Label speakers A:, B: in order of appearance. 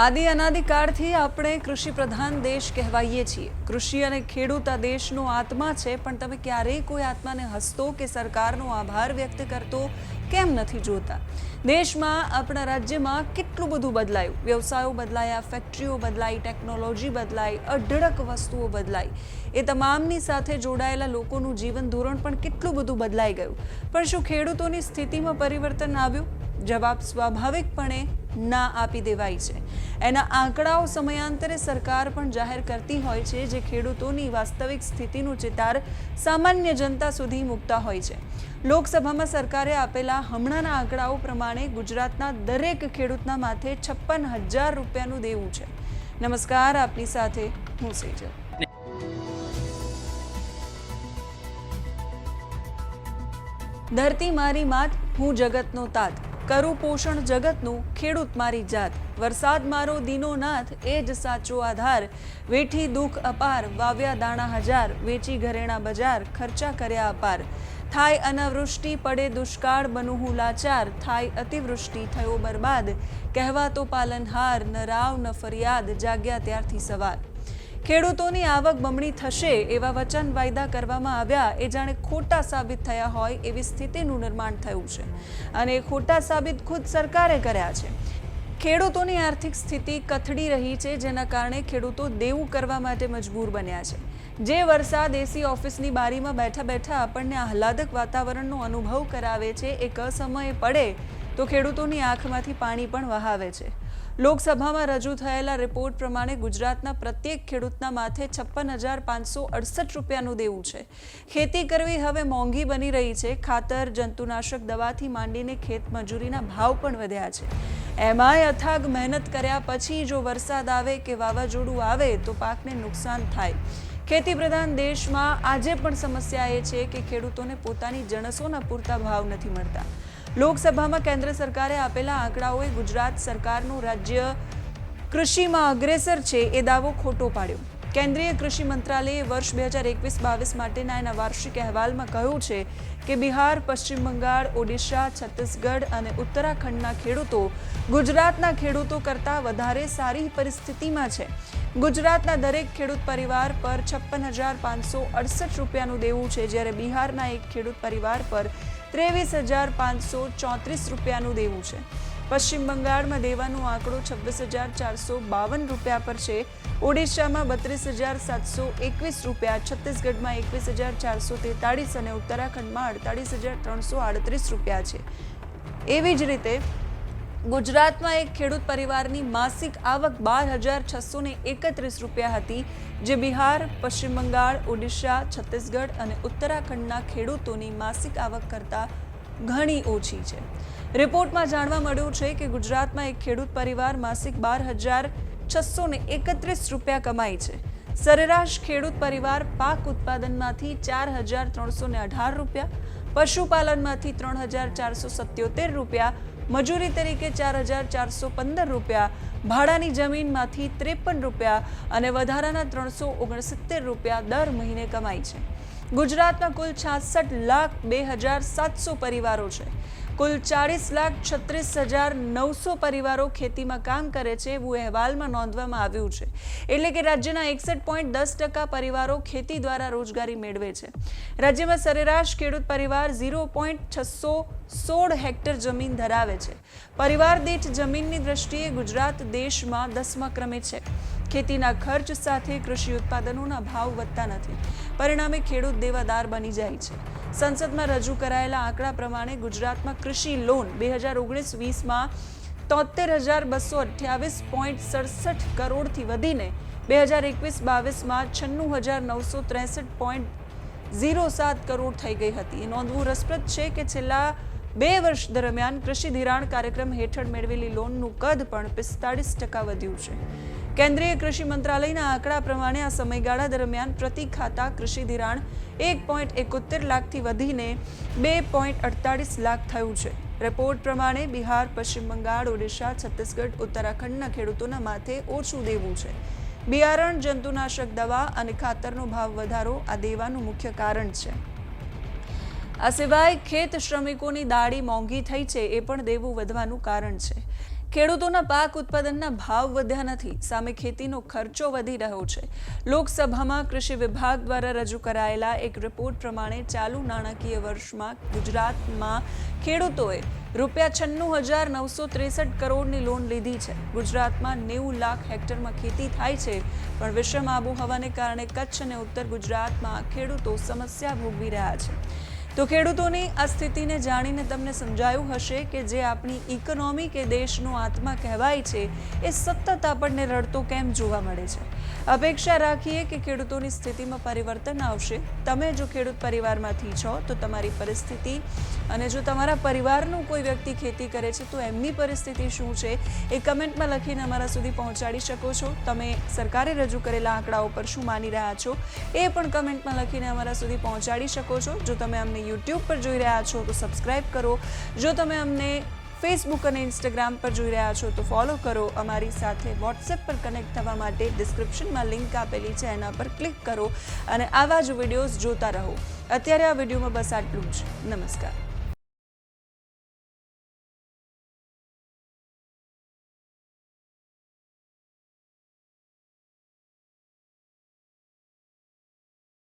A: આદિ અનાદિકાળથી આપણે કૃષિ પ્રધાન દેશ કહેવાઈએ છીએ. કૃષિ અને ખેડૂત આ દેશનો આત્મા છે, પણ તમે ક્યારેય કોઈ આત્માને હસતો કે સરકારનો આભાર વ્યક્ત કરતો કેમ નથી જોતા? દેશમાં, આપણા રાજ્યમાં કેટલું બધું બદલાયું? વ્યવસાયો બદલાયા, ફેક્ટરીઓ બદલાઈ, ટેકનોલોજી બદલાઈ, અઢળક વસ્તુઓ બદલાઈ. એ તમામની સાથે જોડાયેલા લોકોનું જીવન ધોરણ પણ કેટલું બધું બદલાઈ ગયું. પણ શું ખેડૂતોની સ્થિતિમાં પરિવર્તન આવ્યું? જવાબ સ્વાભાવિકપણે ના આપી દેવાય છે. એના આંકડાઓ સમયાંતરે સરકાર પણ જાહેર કરતી હોય છે, જે ખેડૂતોની વાસ્તવિક સ્થિતિનું ચિતાર સામાન્ય જનતા સુધી મૂકતા હોય છે. લોકસભામાં સરકારે આપેલા હમણાંના આંકડાઓ પ્રમાણે ગુજરાતના દરેક ખેડૂતના માથે છપ્પન હજાર રૂપિયાનું દેવું છે. નમસ્કાર, આપની સાથે હું સેજલ. ધરતી મારી માત હું જગતનો તાત. કરું પોષણ જગતનું ખેડૂત મારી જાત. વરસાદ મારો દીનો નાથ, એ જ સાચો આધાર. વેઠી દુઃખ અપાર, વાવ્યા દાણા હજાર, વેચી ઘરેણા બજાર, ખર્ચા કર્યા અપાર. થાય અનાવૃષ્ટિ, પડે દુષ્કાળ, બનું હું લાચાર. થાય અતિવૃષ્ટિ, થયો બરબાદ. કહેવાતો પાલનહાર, ન રાવ, ન ફરિયાદ, જાગ્યા ત્યારથી સવાર. ખેડૂતોની આવક બમણી થશે એવા વચન વાયદા કરવામાં આવ્યા. એ જાણે ખોટા સાબિત થયા હોય એવી સ્થિતિનું નિર્માણ થયું છે. અને ખોટા સાબિત ખુદ સરકારે કર્યા છે. ખેડૂતોની આર્થિક સ્થિતિ કથળી રહી છે, જેના કારણે ખેડૂતો દેવું કરવા માટે મજબૂર બન્યા છે. જે વરસાદ એસી ઓફિસની બારીમાં બેઠા બેઠા આપણને આહલાદક વાતાવરણનો અનુભવ કરાવે છે એ કસમયે પડે, તો ખેડૂતોની આંખમાંથી પાણી પણ વહાવે છે. લોકસભામાં રજૂ થયેલા રિપોર્ટ પ્રમાણે ગુજરાતના પ્રત્યેક ખેડૂતના માથે છપ્પન હજાર પાંચસો અડસઠ રૂપિયાનું દેવું છે. ખેતી કરવી હવે મોંઘી બની રહી છે. ખાતર, જંતુનાશક, દવાથી માંડીને ખેત મજૂરીના ભાવ પણ વધ્યા છે. એમાંય અથાગ મહેનત કર્યા પછી જો વરસાદ આવે કે વાવાઝોડું આવે તો પાકને નુકસાન થાય. ખેતી પ્રધાન દેશમાં આજે પણ સમસ્યા એ છે કે ખેડૂતોને પોતાની જણસોના પૂરતા ભાવ નથી મળતા. લોકસભામાં કેન્દ્ર સરકારે આપેલા આંકડાઓએ ગુજરાત સરકારનું રાજ્ય કૃષિમાં અગ્રેસર છે એ દાવો ખોટો પાડ્યો. કેન્દ્રીય કૃષિ મંત્રાલયે વર્ષ બે હજાર એકવીસ બાવીસ માટેના એના વાર્ષિક અહેવાલમાં કહ્યું છે કે બિહાર, પશ્ચિમ બંગાળ, ઓડિશા, છત્તીસગઢ અને ઉત્તરાખંડના ખેડૂતો ગુજરાતના ખેડૂતો કરતાં વધારે સારી પરિસ્થિતિમાં છે. ગુજરાતના દરેક ખેડૂત પરિવાર પર છપ્પન હજાર પાંચસો અડસઠ રૂપિયાનું દેવું છે જ્યારે બિહારના એક ખેડૂત પરિવાર પર ત્રેવીસ હજાર પાંચસો ચોત્રીસ રૂપિયાનું દેવું છે. પશ્ચિમ બંગાળમાં દેવાનો આંકડો છવ્વીસ હજાર ચારસો બાવન રૂપિયા પર છે. ઓડિશામાં બત્રીસ હજાર સાતસો એકવીસ રૂપિયા, છત્તીસગઢમાં એકવીસ હજાર ચારસો તેતાળીસ અને ઉત્તરાખંડમાં અડતાળીસ હજાર ત્રણસો આડત્રીસ રૂપિયા છે. એવી જ રીતે ગુજરાતમાં એક ખેડૂત પરિવારની માસિક આવક બાર હજાર છસો એકત્રીસ રૂપિયા હતી, જે બિહાર, પશ્ચિમ બંગાળ, ઓડિશા, છત્તીસગઢ અને ઉત્તરાખંડના ખેડૂતોની માસિક આવક કરતાં ઘણી ઓછી છે. રિપોર્ટમાં જાણવા મળ્યું છે કે ગુજરાતમાં એક ખેડૂત પરિવાર માસિક બાર હજાર છસો એકત્રીસ રૂપિયા કમાય છે. સરેરાશ ખેડૂત પરિવાર પાક ઉત્પાદનમાંથી ચાર હજાર ત્રણસો અઢાર રૂપિયા, પશુપાલનમાંથી ત્રણ હજાર ચારસો સત્યોતેર રૂપિયા મજૂરી તરીકે ચાર હજાર ચારસો પંદર રૂપિયા, ભાડાની જમીનમાંથી ત્રેપન રૂપિયા અને વધારાના ત્રણસો ઓગણસિત્તેર રૂપિયા દર મહિને કમાય છે. ગુજરાતમાં કુલ છાસઠ લાખ બે હજાર સાતસો પરિવારો છે. કુલ ચાળીસ લાખ છત્રીસ હજાર નવસો પરિવારો ખેતીમાં કામ કરે છે એવું અહેવાલમાં નોંધવામાં આવ્યું છે. એટલે કે રાજ્યના એકસઠ પોઈન્ટ દસ ટકા પરિવારો ખેતી દ્વારા રોજગારી મેળવે છે. રાજ્યમાં સરેરાશ ખેડૂત પરિવાર ઝીરો પોઈન્ટ છસો સોળ હેક્ટર જમીન ધરાવે છે. પરિવાર દીઠ જમીનની દ્રષ્ટિએ ગુજરાત દેશમાં દસમા ક્રમે છે. ખેતીના ખર્ચ સાથે કૃષિ ઉત્પાદનોના ભાવ વધતા નથી. પરિણામે ખેડૂત દેવાદાર બની જાય છે. સંસદમાં રજૂ કરાયેલા આંકડા પ્રમાણે ગુજરાતમાં કૃષિ લોન બે હજાર ઓગણીસ વીસમાં તોતેર હજાર બસો અઠ્યાવીસ પોઈન્ટ સડસઠ કરોડથી વધીને બે હજાર એકવીસ બાવીસમાં છન્નું હજાર નવસો ત્રેસઠ પોઈન્ટ ઝીરો સાત કરોડ થઈ ગઈ હતી. એ નોંધવું રસપ્રદ છે કે છેલ્લા બે વર્ષ દરમિયાન કૃષિ ધિરાણ કાર્યક્રમ હેઠળ મેળવેલી લોનનું કદ પણ પિસ્તાળીસ ટકા વધ્યું છે. કેન્દ્રીય કૃષિ મંત્રાલયના આંકડા પ્રમાણે આ સમયગાળા દરમિયાન પ્રતિ ખાતા કૃષિ ધિરાણ એક પોઈન્ટ એકોતેર લાખથી વધીને બે પોઈન્ટ અડતાળીસ લાખ થયું છે. રિપોર્ટ પ્રમાણે બિહાર, પશ્ચિમ બંગાળ, ઓડિશા, છત્તીસગઢ, ઉત્તરાખંડના ખેડૂતોના માથે ઓછું દેવું છે. બિયારણ, જંતુનાશક દવા અને ખાતરનો ભાવ વધારો આ દેવાનું મુખ્ય કારણ છે. આ સિવાય ખેત શ્રમિકોની દાડી મોંઘી થઈ છે એ પણ દેવું વધવાનું કારણ છે. ખેડૂતોના પાક ઉત્પાદનના ભાવ વધ્યા નથી. સામે ખેતીનો ખર્ચો વધી રહ્યો છે. લોકસભામાં કૃષિ વિભાગ દ્વારા રજૂ કરાયેલા એક રિપોર્ટ પ્રમાણે ચાલુ નાણાકીય વર્ષમાં ગુજરાતમાં ખેડૂતોએ રૂપિયા છન્નું હજાર નવસો ત્રેસઠ કરોડની લોન લીધી છે. ગુજરાતમાં નેવું લાખ હેક્ટરમાં ખેતી થાય છે, પણ વિષમ આબોહવાને કારણે કચ્છ અને ઉત્તર ગુજરાતમાં ખેડૂતો સમસ્યા ભોગવી રહ્યા છે. તો ખેડૂતોની આ સ્થિતિને જાણીને તમને સમજાયું હશે કે જે આપણી ઇકોનોમી કે દેશનો આત્મા કહેવાય છે, એ સતત આપણને રડતો કેમ જોવા મળે છે? અપેક્ષા રાખીએ કે ખેડૂતોની સ્થિતિમાં પરિવર્તન આવશે. તમે જો ખેડૂત પરિવારમાંથી છો, તો તમારી પરિસ્થિતિ અને જો તમારા પરિવારનું કોઈ વ્યક્તિ ખેતી કરે છે, તો એમની પરિસ્થિતિ શું છે, એ કમેન્ટમાં લખીને અમારા સુધી પહોંચાડી શકો છો. તમે સરકારે રજૂ કરેલા આંકડાઓ પર શું માની રહ્યા છો, એ પણ કમેન્ટમાં લખીને અમારા સુધી પહોંચાડી શકો છો. જો તમે અમને યુટ્યુબ પર જોઈ રહ્યા છો, તો સબસ્ક્રાઈબ કરો. જો તમે અમને ફેસબુક અને ઇન્સ્ટાગ્રામ પર જોઈ રહ્યા છો, તો ફોલો કરો. અમારી સાથે વોટ્સએપ પર કનેક્ટ થવા માટે ડિસ્ક્રિપ્શનમાં લિંક આપેલી છે, એના પર ક્લિક કરો અને આવા જ વિડીયોઝ જોતા રહો. અત્યારે આ વિડીયોમાં બસ આટલું જ. નમસ્કાર.